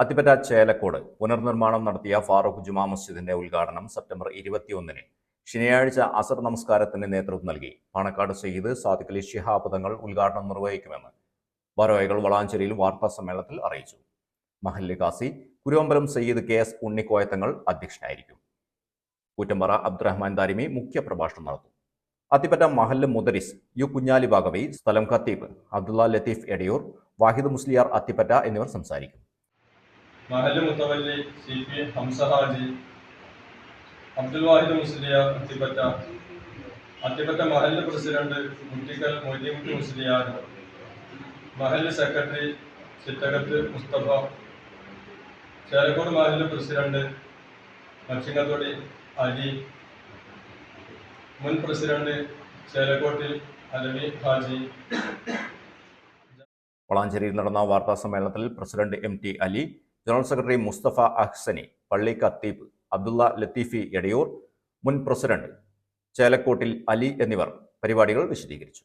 അത്തിപ്പറ്റ ചേലക്കോട് പുനർനിർമ്മാണം നടത്തിയ ഫാറൂഖ് ജുമാ മസ്ജിദിന്റെ ഉദ്ഘാടനം സെപ്റ്റംബർ ഇരുപത്തിയൊന്നിന്. ശനിയാഴ്ച അസർ നമസ്കാരത്തിന് നേതൃത്വം നൽകി. പാണക്കാട് സയ്യിദ് സാദിഖ് അലി ശിഹാബ് തങ്ങൾ ഉദ്ഘാടനം നിർവഹിക്കുമെന്ന് ഭാരവാഹികൾ വളാഞ്ചേരിയിൽ വാർത്താ സമ്മേളനത്തിൽ അറിയിച്ചു. മഹല്ല് കാസി കുരുവമ്പലം സയ്യിദ് കെ എസ് ഉണ്ണിക്കോയത്തങ്ങൾ അധ്യക്ഷനായിരിക്കും. കൂറ്റമ്പാറ അബ്ദുറഹ്മാൻ ദാരിമി മുഖ്യ പ്രഭാഷണം നടത്തും. അത്തിപ്പറ്റ മഹല്ല് മുദരിസ് യു കുഞ്ഞാലി ബാഗവി സ്ഥലം ഖത്തീബ് അബ്ദുള്ള ലത്തീഫ് എടിയൂർ വാഹിദ് മുസ്ലിയാർ അത്തിപ്പറ്റ എന്നിവർ സംസാരിക്കും. മഹൽ മുത്തവല്ലി സി പി ഹംസ ഹാജി അബ്ദുൽ വാഹിദ് മുസ്ലിയാർ അത്തിപ്പറ്റ അത്തിപ്പറ്റ മഹൽ പ്രസിഡന്റ് മുട്ടിക്കൽ മൊയ്തീൻകുട്ടി മുസ്ലിയാർ മഹൽ സെക്രട്ടറി ചിറ്റകത്ത് മുസ്തഫ ചേലക്കോട് മഹൽ പ്രസിഡന്റ് മച്ചിങ്ങത്തൊടി അലി മുൻ പ്രസിഡന്റ് ചേലക്കോട്ടിൽ അലവി ഹാജി. വളാഞ്ചേരിയിൽ നടന്ന വാർത്താ സമ്മേളനത്തിൽ president M T Ali general secretary Musthafa Ahsani പള്ളി ഖത്തീബ് അബ്ദുള്ള ലത്തീഫി എടയൂർ മുൻ പ്രസിഡന്റ് ചേലക്കോട്ടിൽ അലി എന്നിവർ പരിപാടികൾ വിശദീകരിച്ചു.